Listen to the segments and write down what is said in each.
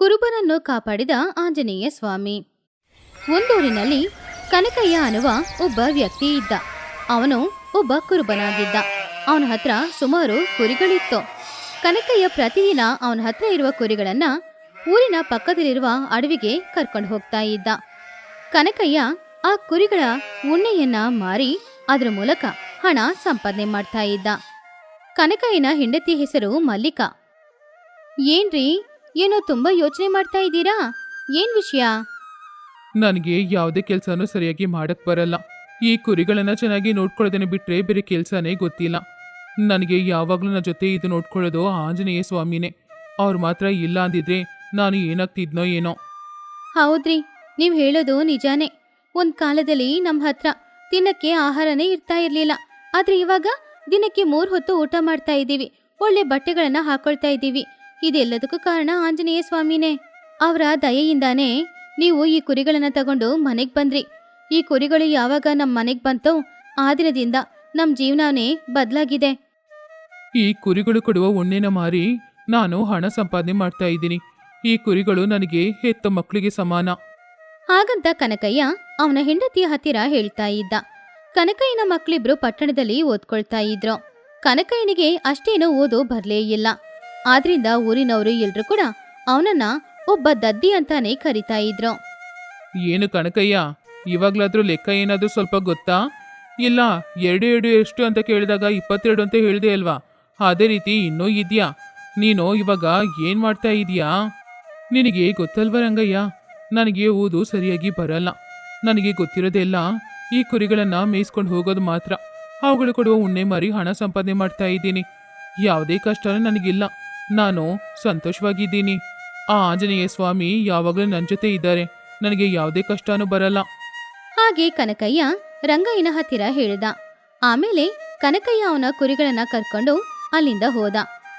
ಕುರುಬನನ್ನು ಕಾಪಾಡಿದ ಆಂಜನೇಯ ಸ್ವಾಮಿ. ಒಂದೂರಿನಲ್ಲಿ ಕನಕಯ್ಯ ಅನ್ನುವ ಒಬ್ಬ ವ್ಯಕ್ತಿ ಇದ್ದ. ಅವನು ಒಬ್ಬ ಕುರುಬನಾಗಿದ್ದ. ಅವನ ಹತ್ರ ಸುಮಾರು ಕುರಿಗಳಿತ್ತು. ಕನಕಯ್ಯ ಪ್ರತಿದಿನ ಅವನ ಹತ್ರ ಇರುವ ಕುರಿಗಳನ್ನ ಊರಿನ ಪಕ್ಕದಲ್ಲಿರುವ ಅಡವಿಗೆ ಕರ್ಕೊಂಡು ಹೋಗ್ತಾ ಇದ್ದ. ಕನಕಯ್ಯ ಆ ಕುರಿಗಳ ಉಣ್ಣೆಯನ್ನ ಮಾರಿ ಅದರ ಮೂಲಕ ಹಣ ಸಂಪಾದನೆ ಮಾಡ್ತಾ ಇದ್ದ. ಕನಕಯ್ಯನ ಹೆಂಡತಿ ಹೆಸರು ಮಲ್ಲಿಕಾ. ಏನ್ರಿ ಏನೋ ತುಂಬಾ ಯೋಚನೆ ಮಾಡ್ತಾ ಇದ್ದೀರಾ? ಏನ್ ವಿಷಯ? ನನಗೆ ಯಾವುದೇ ಕೆಲಸನೂ ಸರಿಯಾಗಿ ಮಾಡಕ್ ಬರಲ್ಲ. ಈ ಕುರಿಗಳನ್ನ ಚೆನ್ನಾಗಿ ನೋಡ್ಕೊಳ್ಳೋದನ್ನ ಬಿಟ್ರೆ ಬೇರೆ ಕೆಲಸನೇ ಗೊತ್ತಿಲ್ಲ. ನನಗೆ ಯಾವಾಗಲೂ ನನ್ನ ಜೊತೆ ಇದು ನೋಡ್ಕೊಳ್ಳೋದು ಆಂಜನೇಯ ಸ್ವಾಮಿನೇ. ಅವ್ರು ಮಾತ್ರ ಇಲ್ಲ ಅಂದಿದ್ರೆ ನಾನು ಏನಾಗ್ತಿದ್ನೋ ಏನೋ. ಹೌದ್ರಿ ನೀವ್ ಹೇಳೋದು ನಿಜಾನೇ. ಒಂದ್ ಕಾಲದಲ್ಲಿ ನಮ್ ಹತ್ರ ತಿನ್ನಕ್ಕೆ ಆಹಾರನೇ ಇರ್ತಾ ಇರ್ಲಿಲ್ಲ. ಆದ್ರೆ ಇವಾಗ ದಿನಕ್ಕೆ ಮೂರ್ ಹೊತ್ತು ಊಟ ಮಾಡ್ತಾ ಇದ್ದೀವಿ ಒಳ್ಳೆ ಬಟ್ಟೆಗಳನ್ನ ಹಾಕೊಳ್ತಾ ಇದ್ದೀವಿ ಇದೆಲ್ಲದಕ್ಕೂ ಕಾರಣ ಆಂಜನೇಯ ಸ್ವಾಮಿನೇ. ಅವರ ದಯೆಯಿಂದಾನೇ ನೀವು ಈ ಕುರಿಗಳನ್ನ ತಗೊಂಡು ಮನೆಗ್ ಬಂದ್ರಿ. ಈ ಕುರಿಗಳು ಯಾವಾಗ ನಮ್ಮ ಮನೆಗ್ ಬಂತೋ ಆ ದಿನದಿಂದ ನಮ್ ಜೀವನನೇ ಬದ್ಲಾಗಿದೆ. ಈ ಕುರಿಗಳು ಕೊಡುವ ಉಣ್ಣೆನ ಮಾರಿ ನಾನು ಹಣ ಸಂಪಾದನೆ ಮಾಡ್ತಾ ಇದ್ದೀನಿ. ಈ ಕುರಿಗಳು ನನಗೆ ಹೆತ್ತ ಮಕ್ಕಳಿಗೆ ಸಮಾನ. ಹಾಗಂತ ಕನಕಯ್ಯ ಅವನ ಹೆಂಡತಿಯ ಹತ್ತಿರ ಹೇಳ್ತಾ ಇದ್ದ. ಕನಕಯ್ಯನ ಮಕ್ಕಳಿಬ್ರು ಪಟ್ಟಣದಲ್ಲಿ ಓದ್ಕೊಳ್ತಾ ಇದ್ರು. ಕನಕಯ್ಯನಿಗೆ ಅಷ್ಟೇನು ಓದು ಬರ್ಲೇ ಇಲ್ಲ. ಆದ್ರಿಂದ ಊರಿನವರು ಎಲ್ರು ಕೂಡ ಅವನನ್ನ ಒಬ್ಬ ದದ್ದಿ ಅಂತಾನೆ ಕರಿತಾ ಇದ್ರು. ಏನು ಕನಕಯ್ಯ ಇವಾಗ್ಲಾದ್ರೂ ಲೆಕ್ಕ ಏನಾದ್ರೂ ಸ್ವಲ್ಪ ಗೊತ್ತಾ? ಇಲ್ಲ, ಎರಡು ಎರಡು ಎಷ್ಟು ಅಂತ ಕೇಳಿದಾಗ ಇಪ್ಪತ್ತೆರಡು ಅಂತ ಹೇಳಿದೆ ಅಲ್ವಾ? ಅದೇ ರೀತಿ ಇನ್ನೂ ಇದ್ಯಾ? ನೀನು ಇವಾಗ ಏನ್ ಮಾಡ್ತಾ ಇದೀಯಾ? ನಿನಗೆ ಗೊತ್ತಲ್ವ ರಂಗಯ್ಯ? ನನಗೆ ಓದು ಸರಿಯಾಗಿ ಬರಲ್ಲ. ನನಗೆ ಗೊತ್ತಿರೋದೆಲ್ಲ ಈ ಕುರಿಗಳನ್ನ ಮೇಯಿಸ್ಕೊಂಡು ಹೋಗೋದು ಮಾತ್ರ. ಅವುಗಳು ಕೊಡುವ ಉಣ್ಣೆ ಮಾರಿ ಹಣ ಸಂಪಾದನೆ ಮಾಡ್ತಾ ಇದ್ದೀನಿ. ಯಾವುದೇ ಕಷ್ಟನೂ ನನಗಿಲ್ಲ. ನಾನು ಸಂತೋಷವಾಗಿದ್ದೀನಿ. ಆ ಆಂಜನೇಯ ಸ್ವಾಮಿ ಯಾವಾಗಲೂ ನನ್ನ ಜೊತೆ ಇದ್ದಾರೆ. ನನಗೆ ಯಾವುದೇ ಕಷ್ಟನೂ ಬರಲ್ಲ. ಹಾಗೆ ಕನಕಯ್ಯ ರಂಗಯ್ಯನ ಹತ್ತಿರ ಹೇಳಿದ. ಆಮೇಲೆ ಕನಕಯ್ಯ ಅವನ ಕುರಿಗಳನ್ನ ಕರ್ಕೊಂಡು ಅಲ್ಲಿಂದ ಹೋದ.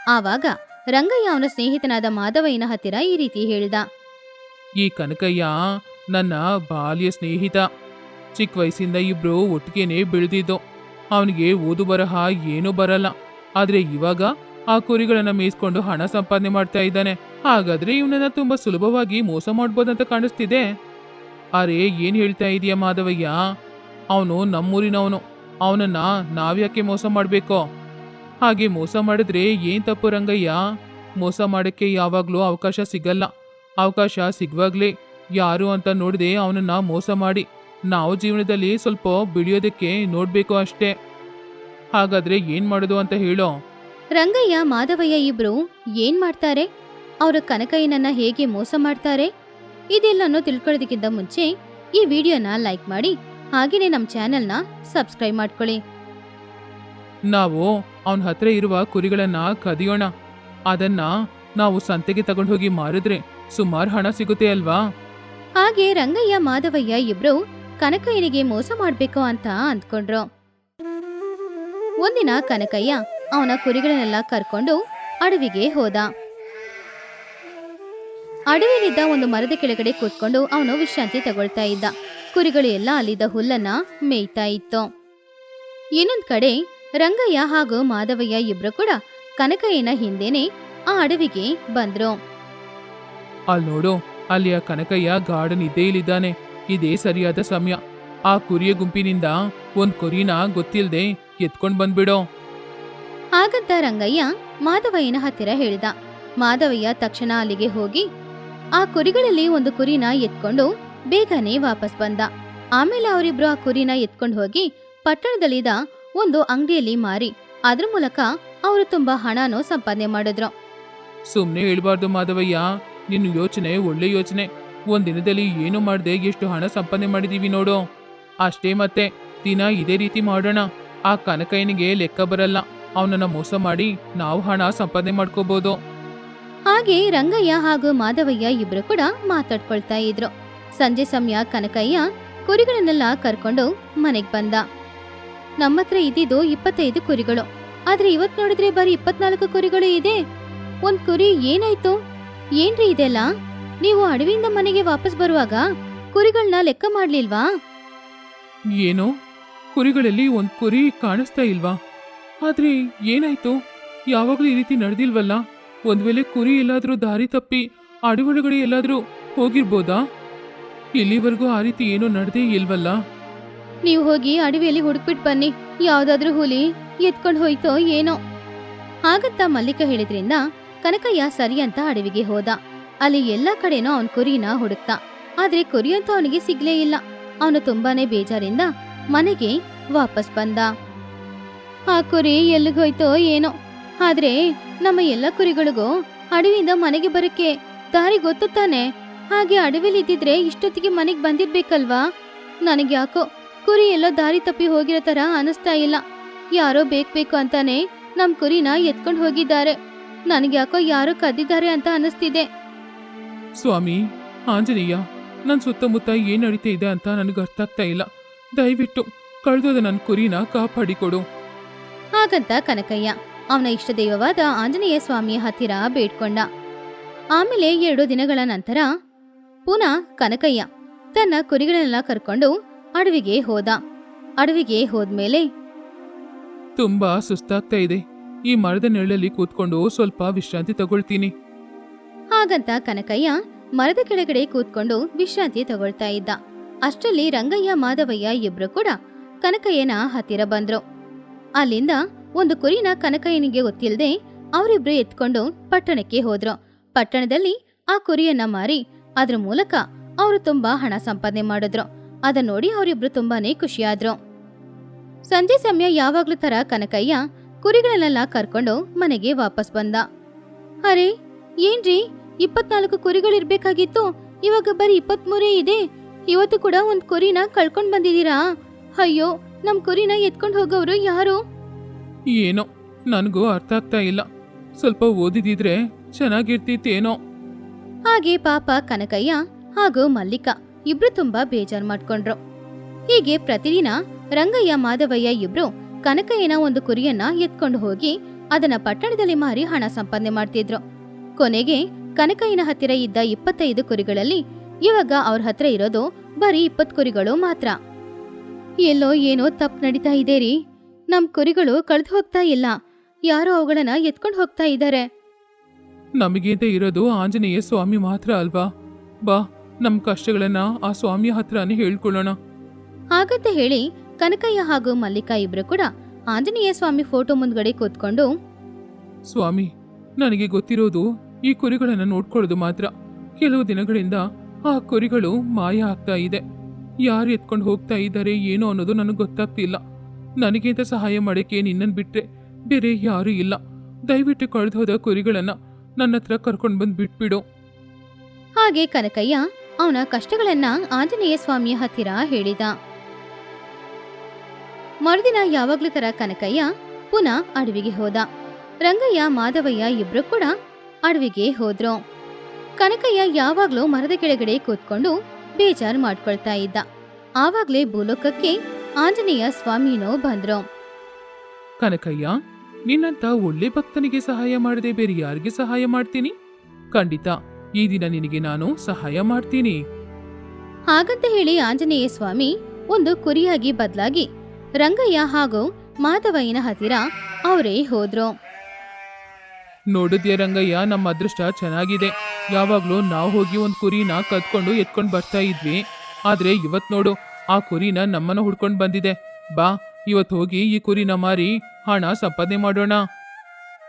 ಆವಾಗ ರಂಗಯ್ಯ ಅವನ ಸ್ನೇಹಿತನಾದ ಮಾಧವಯ್ಯನ ಹತ್ತಿರ ಈ ರೀತಿ ಹೇಳಿದ. ಈ ಕನಕಯ್ಯ ನನ್ನ ಬಾಲ್ಯ ಸ್ನೇಹಿತ. ಚಿಕ್ಕ ವಯಸ್ಸಿಂದ ಇಬ್ರು ಒಟ್ಟಿಗೆನೆ ಬೆಳೆದಿದ್ದು. ಅವನಿಗೆ ಓದು ಬರಹ ಏನೂ ಬರಲ್ಲ. ಆದ್ರೆ ಇವಾಗ ಆ ಕುರಿಗಳನ್ನ ಮೀಸ್ಕೊಂಡು ಹಣ ಸಂಪಾದನೆ ಮಾಡ್ತಾ ಇದ್ದಾನೆ. ಹಾಗಾದ್ರೆ ಇವನನ್ನ ತುಂಬಾ ಸುಲಭವಾಗಿ ಮೋಸ ಮಾಡ್ಬೋದಂತ ಕಾಣಿಸ್ತಿದೆ. ಅರೆ, ಏನ್ ಹೇಳ್ತಾ ಇದೀಯ ಮಾಧವಯ್ಯ? ಅವನು ನಮ್ಮೂರಿನವನು. ಅವನನ್ನ ನಾವ್ಯಾಕೆ ಮೋಸ ಮಾಡ್ಬೇಕೋ? ಹಾಗೆ ಮೋಸ ಮಾಡಿದ್ರೆ ಏನ್ ತಪ್ಪು ರಂಗಯ್ಯ? ಮೋಸ ಮಾಡಕ್ಕೆ ಯಾವಾಗ್ಲೂ ಅವಕಾಶ ಸಿಗಲ್ಲ. ಅವಕಾಶ ಸಿಗುವಾಗ್ಲೇ ಯಾರು ಅಂತ ನೋಡಿದೆ ಅವನನ್ನ ಮೋಸ ಮಾಡಿ. ನಾವು ಜೀವನದಲ್ಲಿ ಸ್ವಲ್ಪ ಬಿಳಿಯೋದಕ್ಕೆ ನೋಡ್ಬೇಕು ಅಷ್ಟೇ. ಹಾಗಾದ್ರೆ ಏನ್ ಮಾಡೋದು ಅಂತ ಹೇಳೋ? ರಂಗಯ್ಯ ಮಾಧವಯ್ಯ ಇಬ್ರು ಏನ್ ಮಾಡ್ತಾರೆ? ಅವರ ಕನಕಯ್ಯನನ್ನ ಹೇಗೆ ಮೋಸ ಮಾಡ್ತಾರೆ? ಇದೆಲ್ಲನೂ ತಿಳ್ಕೊಳ್ಳೋದಕ್ಕಿಂತ ಮುಂಚೆ ಈ ವಿಡಿಯೋನ ಲೈಕ್ ಮಾಡಿ ಹಾಗೇನೆ ನಮ್ಮ ಚಾನೆಲ್ನ ಸಬ್ಸ್ಕ್ರೈಬ್ ಮಾಡ್ಕೊಳ್ಳಿ. ನಾವು ಅವನ ಹತ್ರ ಇರುವ ಕುರಿಗಳನ್ನ ಕದಿಯೋಣ. ಅದನ್ನ ನಾವು ಸಂತೆಗೆ ತಗೊಂಡು ಹೋಗಿ ಮಾರಿದ್ರೆ ಸುಮಾರು ಹಣ ಸಿಗುತ್ತೆ ಅಲ್ವಾ? ಹಾಗೆ ರಂಗಯ್ಯ ಮಾಧವಯ್ಯ ಇಬ್ರು ಕನಕಯ್ಯನಿಗೆ ಮೋಸ ಮಾಡ್ಬೇಕು ಅಂತ ಅಂದ್ಕೊಂಡ್ರು. ಒಂದಿನ ಕನಕಯ್ಯ ಅವನ ಕುರಿಗಳನ್ನೆಲ್ಲ ಕರ್ಕೊಂಡು ಅಡವಿಗೆ ಹೋದ. ಅಡವಿಲಿದ್ದ ಒಂದು ಮರದ ಕೆಳಗಡೆ ಕೂತ್ಕೊಂಡು ಅವನು ವಿಶ್ರಾಂತಿ ತಗೊಳ್ತಾ ಇದ್ದ. ಕುರಿಗಳು ಎಲ್ಲ ಅಲ್ಲಿದ್ದ ಹುಲ್ಲನ್ನ ಮೇಯ್ತಾ ಇತ್ತು. ಇನ್ನೊಂದ್ ಕಡೆ ರಂಗಯ್ಯ ಹಾಗೂ ಮಾಧವಯ್ಯ ಇಬ್ರು ಕೂಡ ಕನಕಯ್ಯನ ಹಿಂದೆನೆ ಆ ಅಡವಿಗೆ ಬಂದ್ರು. ಅಲ್ಲಿ ನೋಡು ಅಲ್ಲಿ ಆ ಕನಕಯ್ಯ ಗಾರ್ಡನ್ ಇದ್ದೇ ಇಲ್ಲಿದ್ದಾನೆ. ಇದೇ ಸರಿಯಾದ ಸಮಯ. ಆ ಕುರಿಯ ಗುಂಪಿನಿಂದ ಒಂದ್ ಕುರಿನ ಗೊತ್ತಿಲ್ದೆ ಎತ್ಕೊಂಡ್ ಬಂದ್ಬಿಡೋ. ಹಾಗಂತ ರಂಗಯ್ಯ ಮಾಧವಯ್ಯನ ಹತ್ತಿರ ಹೇಳಿದ. ಮಾಧವಯ್ಯ ತಕ್ಷಣ ಅಲ್ಲಿಗೆ ಹೋಗಿ ಆ ಕುರಿಗಳಲ್ಲಿ ಒಂದು ಕುರಿನ ಎತ್ಕೊಂಡು ಬೇಗನೆ ವಾಪಸ್ ಬಂದ. ಆಮೇಲೆ ಅವರಿಬ್ರು ಆ ಕುರಿನ ಎತ್ಕೊಂಡು ಹೋಗಿ ಪಟ್ಟಣದಲ್ಲಿದ್ದ ಒಂದು ಅಂಗಡಿಯಲ್ಲಿ ಮಾರಿ, ಅದ್ರ ಮೂಲಕ ಅವರು ತುಂಬಾ ಹಣನೂ ಸಂಪಾದನೆ ಮಾಡಿದ್ರು. ಸುಮ್ನೆ ಹೇಳ್ಬಾರ್ದು ಮಾಧವಯ್ಯ, ನಿನ್ನ ಯೋಚನೆ ಒಳ್ಳೆ ಯೋಚನೆ. ಒಂದ್ ದಿನದಲ್ಲಿ ಏನು ಮಾಡದೆ ಎಷ್ಟು ಹಣ ಸಂಪಾದನೆ ಮಾಡಿದೀವಿ ನೋಡು. ಅಷ್ಟೇ ಮತ್ತೆ ದಿನ ಇದೇ ರೀತಿ ಮಾಡೋಣ. ಆ ಕನಕಯ್ಯನಿಗೆ ಲೆಕ್ಕ ಬರಲ್ಲ. ಅವನನ್ನ ಮೋಸ ಮಾಡಿ ನಾವು ಹಣ ಸಂಪಾದನೆ ಮಾಡ್ಕೋಬಹುದು ಹಾಗೆ ರಂಗಯ್ಯ ಹಾಗೂ ಮಾಧವಯ್ಯ ಇಬ್ರು ಕೂಡ ಮಾತಾಡ್ಕೊಳ್ತಾ ಇದ್ರು. ಸಂಜೆ ಸಮಯ ಕನಕಯ್ಯ ಕುರಿಗಳನ್ನೆಲ್ಲ ಕರ್ಕೊಂಡು ಮನೆಗ್ ಬಂದ. ನಮ್ಮತ್ರ ಇದ್ದಿದ್ದು ಇಪ್ಪತ್ತೈದು ಕುರಿಗಳು. ಆದ್ರೆ ಇವತ್ ನೋಡಿದ್ರೆ ಬರೀ ಇಪ್ಪತ್ನಾಲ್ಕು ಕುರಿಗಳು ಇದೆ. ಒಂದ್ ಕುರಿ ಏನಾಯ್ತು? ಏನ್ರಿ ಇದೆಲ್ಲ? ನೀವು ಅಡವಿಯಿಂದ ಮನೆಗೆ ವಾಪಸ್ ಬರುವಾಗ ಕುರಿಗಳನ್ನ ಲೆಕ್ಕ ಮಾಡ್ಲಿಲ್ವಾ? ಏನು? ಕುರಿಗಳಲ್ಲಿ ಒಂದ್ ಕುರಿ ಕಾಣಿಸ್ತಾ ಇಲ್ವಾ? ಆದ್ರೆ ಏನಾಯ್ತು? ಯಾವಾಗ್ಲೂ ಈ ರೀತಿ ನಡೆದಿಲ್ವಲ್ಲ? ಒಂದ್ ವೇಳೆ ಕುರಿ ಎಲ್ಲಾದ್ರೂ ದಾರಿ ತಪ್ಪಿ ಅಡಗೊಳಗಡೆ ಎಲ್ಲಾದ್ರೂ ಹೋಗಿರ್ಬೋದಾ? ಇಲ್ಲಿವರೆಗೂ ಆ ರೀತಿ ಏನೂ ನಡೆದೇ ಇಲ್ವಲ್ಲ? ನೀವು ಹೋಗಿ ಅಡವಿಯಲ್ಲಿ ಹುಡುಕ್ಬಿಟ್ಟು ಬನ್ನಿ. ಯಾವ್ದಾದ್ರೂ ಹುಲಿ ಎತ್ಕೊಂಡು ಹೋಯ್ತೋ ಏನೋ. ಹಾಗಂತ ಮಲ್ಲಿಕ ಹೇಳಿದ್ರಿಂದ ಕನಕಯ್ಯ ಸರಿ ಅಂತ ಅಡವಿಗೆ ಹೋದ. ಅಲ್ಲಿ ಎಲ್ಲಾ ಕಡೆನೂ ಅವನ್ ಕುರಿನ ಹುಡುಕ್ತ. ಆದ್ರೆ ಕುರಿಯಂತೂ ಅವನಿಗೆ ಸಿಗ್ಲೇ ಇಲ್ಲ. ಅವನು ತುಂಬಾನೇ ಬೇಜಾರಿಂದ ಮನೆಗೆ ವಾಪಸ್ ಬಂದ. ಆ ಕುರಿ ಎಲ್ಲಿಗೋಯ್ತೋ ಏನೋ. ಆದ್ರೆ ನಮ್ಮ ಎಲ್ಲ ಕುರಿಗಳಿಗೂ ಅಡವಿಯಿಂದ ಮನೆಗೆ ಬರಕ್ಕೆ ದಾರಿ ಗೊತ್ತು ತಾನೆ. ಹಾಗೆ ಅಡವಿಲಿ ಇದ್ದಿದ್ರೆ ಇಷ್ಟೊತ್ತಿಗೆ ಮನೆಗೆ ಬಂದಿರ್ಬೇಕಲ್ವಾ? ನನಗೆ ಯಾಕೋ ಕುರಿ ಎಲ್ಲೋ ದಾರಿ ತಪ್ಪಿ ಹೋಗಿರೋ ತರ ಅನಿಸ್ತಾ ಇಲ್ಲ. ಯಾರೋ ಬೇಕ್ ಅಂತಾನೆ ನಮ್ ಕುರಿನ ಎತ್ಕೊಂಡು ಹೋಗಿದ್ದಾರೆ. ನನಗೆ ಯಾಕೋ ಯಾರೋ ಕದ್ದಿದ್ದಾರೆ ಅಂತ ಅನಿಸ್ತಿದೆ. ಸ್ವಾಮಿ, ಆಂಜನೇಯ ನನ್ನ ಸುತ್ತಮುತ್ತ ಏನ್ ನಡೀತಾ ಇದೆ ಅಂತ ನನಗೆ ಅರ್ಥ ಆಗ್ತಾ ಇಲ್ಲ. ದಯವಿಟ್ಟು ಕಳೆದೋದ ನನ್ನ ಕುರಿನ ಕಾಪಾಡಿಕೊಡು. ಹಾಗಂತ ಕನಕಯ್ಯ. ಅವನ ಇಷ್ಟ ದೈವವಾದ ಆಂಜನೇಯ ಸ್ವಾಮಿಯ ಹತ್ತಿರ ಬೇಡ್ಕೊಂಡ. ಆಮೇಲೆ ಎರಡು ದಿನಗಳ ನಂತರ ಪುನಃ ಕನಕಯ್ಯ ತನ್ನ ಕುರಿಗಳನ್ನೆಲ್ಲ ಕರ್ಕೊಂಡು ಅಡವಿಗೆ ಹೋದ. ಅಡವಿಗೆ ಹೋದ್ಮೇಲೆ ತುಂಬಾ ಸುಸ್ತಾಗ್ತಾ ಇದೆ. ಈ ಮರದ ನೆರಳಲ್ಲಿ ಕೂತ್ಕೊಂಡು ಸ್ವಲ್ಪ ವಿಶ್ರಾಂತಿ ತಗೊಳ್ತೀನಿ. ಹಾಗಂತ ಕನಕಯ್ಯ ಮರದ ಕೆಳಗಡೆ ಕೂತ್ಕೊಂಡು ವಿಶ್ರಾಂತಿ ತಗೊಳ್ತಾ ಇದ್ದ. ಅಷ್ಟರಲ್ಲಿ ರಂಗಯ್ಯ ಮಾಧವಯ್ಯ ಇಬ್ರು ಕೂಡ ಕನಕಯ್ಯನ ಹತ್ತಿರ ಬಂದ್ರು. ಅಲ್ಲಿಂದ ಒಂದು ಕುರಿನ ಕನಕಯ್ಯನಿಗೆ ಗೊತ್ತಿಲ್ಲದೆ ಅವರಿಬ್ರು ಎತ್ಕೊಂಡು ಪಟ್ಟಣಕ್ಕೆ ಹೋದ್ರು. ಪಟ್ಟಣದಲ್ಲಿ ಆ ಕುರಿಯನ್ನ ಮಾರಿ ಅದ್ರ ಮೂಲಕ ಅವರು ತುಂಬಾ ಹಣ ಸಂಪಾದನೆ ಮಾಡಿದ್ರು. ಅದನ್ನ ನೋಡಿ ಅವರಿಬ್ರು ತುಂಬಾನೇ ಖುಷಿಯಾದ್ರು. ಸಂಜೆ ಸಮಯ ಯಾವಾಗ್ಲೂ ತರ ಕನಕಯ್ಯ ಕುರಿಗಳನ್ನೆಲ್ಲ ಕರ್ಕೊಂಡು ಮನೆಗೆ ವಾಪಸ್ ಬಂದ. ಅರೆ, ಏನ್ರಿ? ಇಪ್ಪತ್ನಾಲ್ಕು ಕುರಿಗಳಿರ್ಬೇಕಾಗಿತ್ತು. ಇವಾಗ ಬರೀ ಇಪ್ಪತ್ಮೂರೇ ಇದೆ. ಇವತ್ತು ಕೂಡ ಒಂದ್ ಕುರಿನ ಕಳ್ಕೊಂಡ್ ಬಂದಿದ್ದೀರಾ? ಅಯ್ಯೋ ನಮ್ ಕುರಿನ ಎತ್ಕೊಂಡು ಹೋಗೋರು ಯಾರು? ಏನೋ ನನಗೂ ಅರ್ಥ ಆಗ್ತಾ ಇಲ್ಲ. ಸ್ವಲ್ಪ ಓದಿದಿದ್ರೆ ಚೆನ್ನಾಗಿರ್ತಿತ್ತೇನೋ. ಹಾಗೆ ಪಾಪ ಕನಕಯ್ಯ ಹಾಗೂ ಮಲ್ಲಿಕ ಇಬ್ರು ತುಂಬಾ ಬೇಜಾರ್ ಮಾಡ್ಕೊಂಡ್ರು. ಹೀಗೆ ಪ್ರತಿದಿನ ರಂಗಯ್ಯ ಮಾಧವಯ್ಯ ಇಬ್ರು ಕನಕಯ್ಯನ ಒಂದು ಕುರಿಯನ್ನ ಎತ್ಕೊಂಡು ಹೋಗಿ ಅದನ್ನ ಪಟ್ಟಣದಲ್ಲಿ ಮಾರಿ ಹಣ ಸಂಪಾದನೆ ಮಾಡ್ತಿದ್ರು. ಕೊನೆಗೆ ಕನಕಯ್ಯನ ಹತ್ತಿರ ಇದ್ದ ಇಪ್ಪತ್ತೈದು ಕುರಿಗಳಲ್ಲಿ ಇವಾಗ ಅವ್ರ ಹತ್ರ ಇರೋದು ಬರೀ ಇಪ್ಪತ್ತು ಕುರಿಗಳು ಮಾತ್ರ. ಎಲ್ಲೋ ಏನೋ ತಪ್ಪು ನಡೀತಾ ಇದೆ ರೀ. ನಮ್ ಕುರಿಗಳು ಕಳೆದು ಹೋಗ್ತಾ ಇಲ್ಲ. ಯಾರೋ ಅವುಗಳನ್ನ ಎತ್ಕೊಂಡು ಹೋಗ್ತಾ ಇದ್ದಾರೆ. ನಮಗೇಂತ ಇರೋದು ಆಂಜನೇಯ ಸ್ವಾಮಿ ಮಾತ್ರ ಅಲ್ವಾ? ಬಾ ನಮ್ಮ ಕಷ್ಟಗಳನ್ನ ಆ ಸ್ವಾಮಿಯ ಹತ್ರನೇ ಹೇಳ್ಕೊಳ್ಳೋಣ. ಹಾಗಂತ ಹೇಳಿ ಕನಕಯ್ಯ ಹಾಗೂ ಮಲ್ಲಿಕಾ ಇಬ್ರು ಕೂಡ ಆಂಜನೇಯ ಸ್ವಾಮಿ ಫೋಟೋ ಮುಂದ್ಗಡೆ ಕೂತ್ಕೊಂಡು ಸ್ವಾಮಿ ನನಗೆ ಗೊತ್ತಿರೋದು ಈ ಕುರಿಗಳನ್ನ ನೋಡ್ಕೊಳ್ಳೋದು ಮಾತ್ರ. ಕೆಲವು ದಿನಗಳಿಂದ ಆ ಕುರಿಗಳು ಮಾಯ ಆಗ್ತಾ ಇದೆ. ಯಾರು ಎತ್ಕೊಂಡು ಹೋಗ್ತಾ ಇದ್ದಾರೆ ಏನೋ ಅನ್ನೋದು ನನಗೆ ಗೊತ್ತಾಗ್ತಿಲ್ಲ. ನನಗಿಂತ ಸಹಾಯ ಮಾಡೋಕೆ ನಿನ್ನನ್ ಬಿಟ್ರೆ ಬೇರೆ ಯಾರೂ ಇಲ್ಲ. ದಯವಿಟ್ಟು ಕಳೆದು ಹೋದ ಕುರಿಗಳನ್ನ ನನ್ನ ಹತ್ರ ಕರ್ಕೊಂಡು ಬಂದು ಬಿಟ್ಬಿಡು. ಹಾಗೆ ಕನಕಯ್ಯ ಅವನ ಕಷ್ಟಗಳನ್ನ ಆಂಜನೇಯ ಸ್ವಾಮಿಯ ಹತ್ತಿರ ಹೇಳಿದ. ಮರುದಿನ ಯಾವಾಗ್ಲೂ ತರ ಕನಕಯ್ಯ ಪುನಃ ಅಡವಿಗೆ ಹೋದ. ರಂಗಯ್ಯ, ಮಾಧವಯ್ಯ ಇಬ್ರು ಕೂಡ ಅಡವಿಗೆ ಹೋದ್ರು. ಕನಕಯ್ಯ ಯಾವಾಗ್ಲೂ ಮರದ ಕೆಳಗಡೆ ಕೂತ್ಕೊಂಡು ಬೇಜಾರ್ ಮಾಡ್ಕೊಳ್ತಾ ಇದ್ದ. ಆವಾಗ್ಲೇ ಭೂಲೋಕಕ್ಕೆ ಆಂಜನೇಯ ಸ್ವಾಮಿನೋ ಬಂದ್ರು. ಕನಕಯ್ಯ ನಿನ್ನಂತ ಒಳ್ಳೆ ಭಕ್ತನಿಗೆ ಸಹಾಯ ಮಾಡದೆ ಬೇರೆ ಯಾರಿಗೆ ಸಹಾಯ ಮಾಡ್ತೀನಿ? ಖಂಡಿತ ಈ ದಿನ ನಿನಗೆ ನಾನು ಸಹಾಯ ಮಾಡ್ತೀನಿ. ಹಾಗಂತ ಹೇಳಿ ಆಂಜನೇಯ ಸ್ವಾಮಿ ಒಂದು ಕುರಿಯಾಗಿ ಬದಲಾಗಿ ರಂಗಯ್ಯ ಹಾಗೂ ಮಾಧವಯ್ಯನ ಹತ್ತಿರ ಅವರೇ ಹೋದ್ರು. ನೋಡಿದ್ಯ ರಂಗಯ್ಯ ನಮ್ಮ ಅದೃಷ್ಟ ಚೆನ್ನಾಗಿದೆ. ಯಾವಾಗ್ಲೂ ನಾವು ಹೋಗಿ ಒಂದ್ ಕುರಿನ ಕದ್ಕೊಂಡು ಎತ್ಕೊಂಡು ಬರ್ತಾ ಇದ್ವಿ. ಆದ್ರೆ ಇವತ್ ನೋಡು, ಆ ಕುರಿನ ನಮ್ಮನ್ನ ಹುಡ್ಕೊಂಡು ಬಂದಿದೆ. ಬಾ, ಇವತ್ ಹೋಗಿ ಈ ಕುರಿನ ಮಾರಿ ಹಣ ಸಂಪಾದನೆ ಮಾಡೋಣ.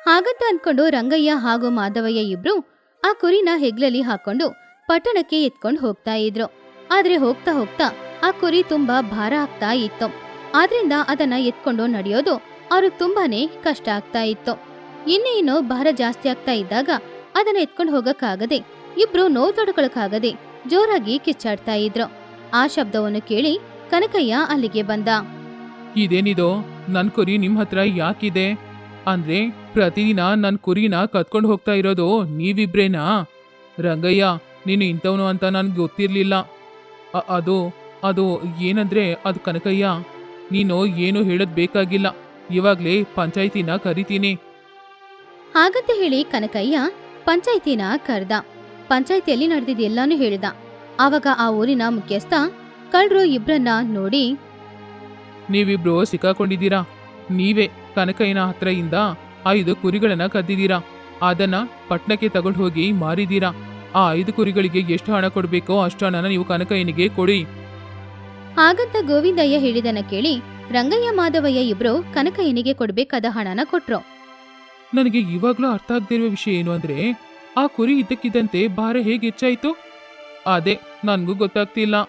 ಹಾಗಂತ ಅನ್ಕೊಂಡು ರಂಗಯ್ಯ ಹಾಗೂ ಮಾಧವಯ್ಯ ಇಬ್ರು ಆ ಕುರಿನ ಹೆಗ್ಲಲ್ಲಿ ಹಾಕೊಂಡು ಪಟ್ಟಣಕ್ಕೆ ಎತ್ಕೊಂಡು ಹೋಗ್ತಾ ಇದ್ರು. ಆದ್ರೆ ಹೋಗ್ತಾ ಹೋಗ್ತಾ ಆ ಕುರಿ ತುಂಬಾ ಭಾರ ಆಗ್ತಾ ಇತ್ತು. ಆದ್ರಿಂದ ಅದನ್ನ ಎತ್ಕೊಂಡು ನಡೆಯೋದು ಅವ್ರಿಗೆ ತುಂಬಾನೇ ಕಷ್ಟ ಆಗ್ತಾ ಇತ್ತು. ಇನ್ನೇನೋ ಭಾರ ಜಾಸ್ತಿ ಆಗ್ತಾ ಇದ್ದಾಗ ಅದನ್ನ ಎತ್ಕೊಂಡು ಹೋಗಕ್ಕಾಗದೆ ಇಬ್ರು ನೋವು ತಡ್ಕೊಳಕಾಗದೆ ಜೋರಾಗಿ ಕಿಚ್ಚಾಡ್ತಾ ಇದ್ರು. ಆ ಶಬ್ದವನ್ನು ಕೇಳಿ ಕನಕಯ್ಯ ಅಲ್ಲಿಗೆ ಬಂದ. ಇದೇನಿದು? ನನ್ ಕುರಿ ನಿಮ್ ಹತ್ರ ಯಾಕಿದೆ? ಅಂದ್ರೆ ಪ್ರತಿದಿನ ನನ್ ಕುರಿನ ಕತ್ಕೊಂಡು ಹೋಗ್ತಾ ಇರೋದು ನೀವಿಬ್ರೇನಾ? ರಂಗಯ್ಯ ನೀನು ಇಂಥವನು ಅಂತ ನನ್ಗೆ ಗೊತ್ತಿರ್ಲಿಲ್ಲ. ಅ- ಅದು ಅದು ಏನಂದ್ರೆ ಅದು ಕನಕಯ್ಯ ನೀನು ಏನು ಹೇಳೋದ್ ಬೇಕಾಗಿಲ್ಲ. ಇವಾಗ್ಲೇ ಪಂಚಾಯ್ತಿನ ಕರಿತೀನಿ. ಹಾಗಂತ ಹೇಳಿ ಕನಕಯ್ಯ ಪಂಚಾಯ್ತಿನ ಕರ್ದ. ಪಂಚಾಯ್ತಿಯಲ್ಲಿ ನಡೆದಿದ್ದೆಲ್ಲಾನು ಹೇಳಿದ. ಆವಾಗ ಆ ಊರಿನ ಮುಖ್ಯಸ್ಥ ಕಳ್ರು ಇಬ್ರನ್ನ ನೋಡಿ ನೀವಿಬ್ರು ಸಿಕ್ಕಾಕೊಂಡಿದ್ದೀರಾ? ನೀವೇ ಕನಕಯ್ಯನ ಹತ್ರದಿಂದ ಐದು ಕುರಿಗಳನ್ನ ಕದ್ದಿದ್ದೀರಾ? ಅದನ್ನ ಪಟ್ನಕ್ಕೆ ತಗೊಂಡು ಹೋಗಿ ಮಾರಿದ್ದೀರಾ? ಆ ಐದು ಕುರಿಗಳಿಗೆ ಎಷ್ಟು ಹಣ ಕೊಡಬೇಕೋ ಅಷ್ಟು ಹಣನ ನೀವು ಕನಕಯ್ಯನಿಗೆ ಕೊಡಿ. ಹಾಗಂತ ಗೋವಿಂದಯ್ಯ ಹೇಳಿದನ ಕೇಳಿ ರಂಗಯ್ಯ ಮಾಧವಯ್ಯ ಇಬ್ರು ಕನಕಯ್ಯನಿಗೆ ಕೊಡ್ಬೇಕಾದ ಹಣನ ಕೊಟ್ರು. ನನಗೆ ಇವಾಗ್ಲೂ ಅರ್ಥ ಆಗದಿರುವ ವಿಷಯ ಏನು ಅಂದ್ರೆ ಆ ಕುರಿ ಇದ್ದಕ್ಕಿದ್ದಂತೆ ಭಾರ ಹೇಗೆ ಹೆಚ್ಚಾಯ್ತು? ಅದೇ ನನ್ಗೂ ಗೊತ್ತಾಗ್ತಿಲ್ಲ.